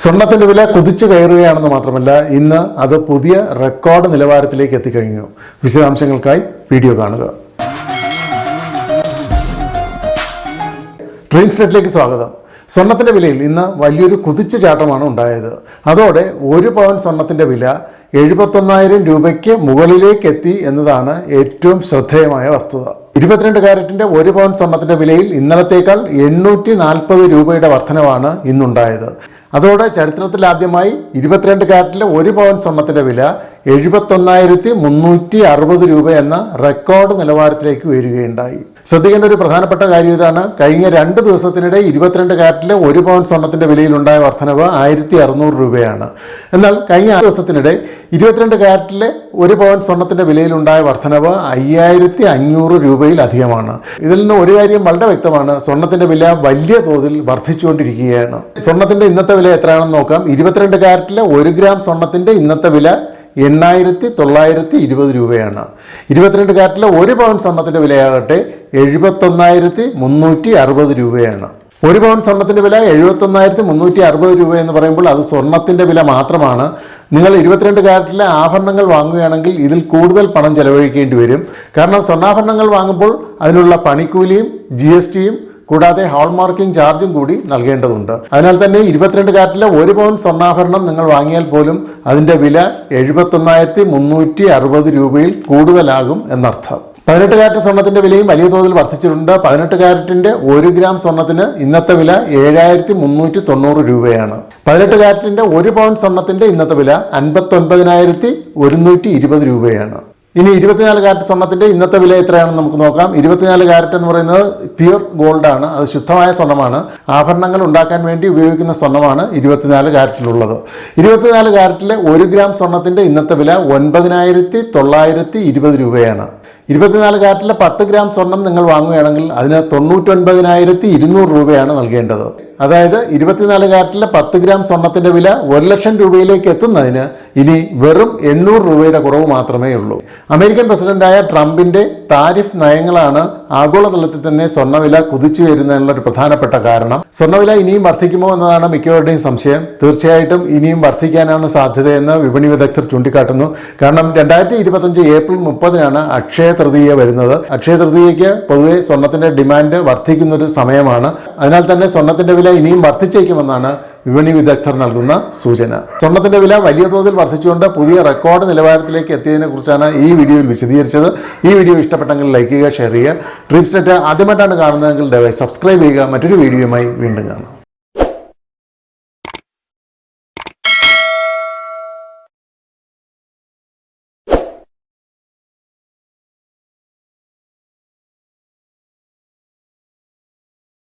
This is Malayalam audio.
സ്വർണത്തിന്റെ വില കുതിച്ചു കയറുകയാണെന്ന് മാത്രമല്ല ഇന്ന് അത് പുതിയ റെക്കോർഡ് നിലവാരത്തിലേക്ക് എത്തിക്കഴിഞ്ഞു. വിശദാംശങ്ങൾക്കായി വീഡിയോ കാണുക. ഡ്രീം സ്റ്റേറ്റിലേക്ക് സ്വാഗതം. സ്വർണത്തിന്റെ വിലയിൽ ഇന്ന് വലിയൊരു കുതിച്ചു ചാട്ടമാണ് ഉണ്ടായത്. അതോടെ ഒരു പവൻ സ്വർണത്തിന്റെ വില എഴുപത്തൊന്നായിരം രൂപയ്ക്ക് മുകളിലേക്ക് എത്തി എന്നതാണ് ഏറ്റവും ശ്രദ്ധേയമായ വസ്തുത. ഇരുപത്തിരണ്ട് കാരറ്റിന്റെ ഒരു പവൻ സ്വർണത്തിന്റെ വിലയിൽ ഇന്നലത്തേക്കാൾ എണ്ണൂറ്റി നാൽപ്പത് രൂപയുടെ വർധനവാണ് ഇന്നുണ്ടായത്. അതോടെ ചരിത്രത്തിൽ ആദ്യമായി ഇരുപത്തിരണ്ട് കാരറ്റിലെ ഒരു പവൻ സ്വർണത്തിന്റെ വില എഴുപത്തൊന്നായിരത്തി മുന്നൂറ്റി അറുപത് രൂപ എന്ന റെക്കോർഡ് നിലവാരത്തിലേക്ക് ഉയരുകയുണ്ടായി. ശ്രദ്ധിക്കേണ്ട ഒരു പ്രധാനപ്പെട്ട കാര്യം ഇതാണ്. കഴിഞ്ഞ രണ്ട് ദിവസത്തിനിടെ ഇരുപത്തിരണ്ട് കാരറ്റിലെ ഒരു പവൻ സ്വർണത്തിന്റെ വിലയിലുണ്ടായ വർധനവ് ആയിരത്തി അറുന്നൂറ് രൂപയാണ്. എന്നാൽ കഴിഞ്ഞ ദിവസത്തിനിടെ ഇരുപത്തിരണ്ട് കാരറ്റിലെ ഒരു പവൻ സ്വർണത്തിന്റെ വിലയിലുണ്ടായ വർധനവ് അയ്യായിരത്തി അഞ്ഞൂറ് രൂപയിൽ അധികമാണ് ഇതിൽ നിന്ന് ഒരു കാര്യം വളരെ വ്യക്തമാണ്. സ്വർണത്തിന്റെ വില വലിയ തോതിൽ വർദ്ധിച്ചുകൊണ്ടിരിക്കുകയാണ്. സ്വർണത്തിന്റെ ഇന്നത്തെ വില എത്രയാണെന്ന് നോക്കാം. ഇരുപത്തിരണ്ട് കാരറ്റിലെ ഒരു ഗ്രാം സ്വർണത്തിന്റെ ഇന്നത്തെ വില എണ്ണായിരത്തി തൊള്ളായിരത്തി ഇരുപത് രൂപയാണ്. ഇരുപത്തിരണ്ട് കാരറ്റിലെ ഒരു പവൻ സ്വർണത്തിന്റെ വിലയാകട്ടെ എഴുപത്തൊന്നായിരത്തി മുന്നൂറ്റി അറുപത് രൂപയാണ്. ഒരു പവൻ സ്വർണത്തിന്റെ വില എഴുപത്തൊന്നായിരത്തി മുന്നൂറ്റി അറുപത് രൂപ എന്ന് പറയുമ്പോൾ അത് സ്വർണത്തിന്റെ വില മാത്രമാണ്. നിങ്ങൾ ഇരുപത്തിരണ്ട് കാരറ്റിലെ ആഭരണങ്ങൾ വാങ്ങുകയാണെങ്കിൽ ഇതിൽ കൂടുതൽ പണം ചെലവഴിക്കേണ്ടി വരും. കാരണം സ്വർണാഭരണങ്ങൾ വാങ്ങുമ്പോൾ അതിനുള്ള പണിക്കൂലിയും ജി എസ് ടിയും കൂടാതെ ഹാൾമാർക്കിംഗ് ചാർജും കൂടി നൽകേണ്ടതുണ്ട്. അതിനാൽ തന്നെ ഇരുപത്തിരണ്ട് കാറ്റിലെ ഒരു പവൻ സ്വർണാഭരണം നിങ്ങൾ വാങ്ങിയാൽ പോലും അതിന്റെ വില എഴുപത്തൊന്നായിരത്തി മുന്നൂറ്റി അറുപത് രൂപയിൽ കൂടുതലാകും എന്നർത്ഥം. പതിനെട്ട് കാരറ്റ് സ്വർണത്തിന്റെ വിലയും വലിയ തോതിൽ വർദ്ധിച്ചിട്ടുണ്ട്. പതിനെട്ട് കാരറ്റിന്റെ ഒരു ഗ്രാം സ്വർണത്തിന് ഇന്നത്തെ വില ഏഴായിരത്തി മുന്നൂറ്റി തൊണ്ണൂറ് രൂപയാണ്. പതിനെട്ട് കാരറ്റിന്റെ ഒരു പൗണ്ട് സ്വർണത്തിന്റെ ഇന്നത്തെ വില അൻപത്തൊൻപതിനായിരത്തി ഒരുന്നൂറ്റി ഇരുപത് രൂപയാണ്. ഇനി ഇരുപത്തിനാല് കാരറ്റ് സ്വർണത്തിന്റെ ഇന്നത്തെ വില എത്രയാണെന്ന് നമുക്ക് നോക്കാം. ഇരുപത്തിനാല് കാരറ്റ് എന്ന് പറയുന്നത് പ്യുർ ഗോൾഡ് ആണ് അത് ശുദ്ധമായ സ്വർണമാണ് ആഭരണങ്ങൾ ഉണ്ടാക്കാൻ വേണ്ടി ഉപയോഗിക്കുന്ന സ്വർണമാണ് ഇരുപത്തിനാല് കാരറ്റിലുള്ളത്. ഇരുപത്തിനാല് കാരറ്റിലെ ഒരു ഗ്രാം സ്വർണത്തിന്റെ ഇന്നത്തെ വില ഒൻപതിനായിരത്തി തൊള്ളായിരത്തി ഇരുപത് രൂപയാണ്. ഇരുപത്തിനാല് കാരറ്റിലെ പത്ത് ഗ്രാം സ്വർണം നിങ്ങൾ വാങ്ങുകയാണെങ്കിൽ അതിന് തൊണ്ണൂറ്റൊൻപതിനായിരത്തി ഇരുന്നൂറ് രൂപയാണ് നൽകേണ്ടത്. അതായത് ഇരുപത്തിനാല് കാരറ്റിലെ പത്ത് ഗ്രാം സ്വർണത്തിന്റെ വില ഒരു ലക്ഷം രൂപയിലേക്ക് എത്തുന്നതിന് ഇനി വെറും എണ്ണൂറ് രൂപയുടെ കുറവ് മാത്രമേ ഉള്ളൂ. അമേരിക്കൻ പ്രസിഡന്റായ ട്രംപിന്റെ താരിഫ് നയങ്ങളാണ് ആഗോളതലത്തിൽ തന്നെ സ്വർണവില കുതിച്ചു വരുന്നതിനുള്ള ഒരു പ്രധാനപ്പെട്ട കാരണം. സ്വർണവില ഇനിയും വർദ്ധിക്കുമോ എന്നതാണ് മിക്കവരുടെയും സംശയം. തീർച്ചയായിട്ടും ഇനിയും വർദ്ധിക്കാനാണ് സാധ്യതയെന്ന് വിപണി വിദഗ്ധർ ചൂണ്ടിക്കാട്ടുന്നു. കാരണം രണ്ടായിരത്തി ഇരുപത്തഞ്ച് ഏപ്രിൽ മുപ്പതിനാണ് അക്ഷയ തൃതീയ വരുന്നത്. അക്ഷയ തൃതീയയ്ക്ക് പൊതുവെ സ്വർണത്തിന്റെ ഡിമാൻഡ് വർദ്ധിക്കുന്ന ഒരു സമയമാണ്. അതിനാൽ തന്നെ സ്വർണത്തിന്റെ വില ഇനിയും വർദ്ധിച്ചേക്കുമെന്നാണ് വിപണി വിദഗ്ധർ നൽകുന്ന സൂചന. സ്വർണത്തിന്റെ വില വലിയ തോതിൽ വർദ്ധിച്ചുകൊണ്ട് പുതിയ റെക്കോർഡ് നിലവാരത്തിലേക്ക് എത്തിയതിനെ കുറിച്ചാണ് ഈ വീഡിയോയിൽ വിശദീകരിച്ചത്. ഈ വീഡിയോ ഇഷ്ടപ്പെട്ടെങ്കിൽ ലൈക്ക് ചെയ്യുക ഷെയർ ചെയ്യുക. ഡ്രീംസ് നെറ്റ് ആദ്യമായിട്ടാണ് കാണുന്നതെങ്കിൽ ദയവായി സബ്സ്ക്രൈബ് ചെയ്യുക. മറ്റൊരു വീഡിയോയുമായി വീണ്ടും കാണാം.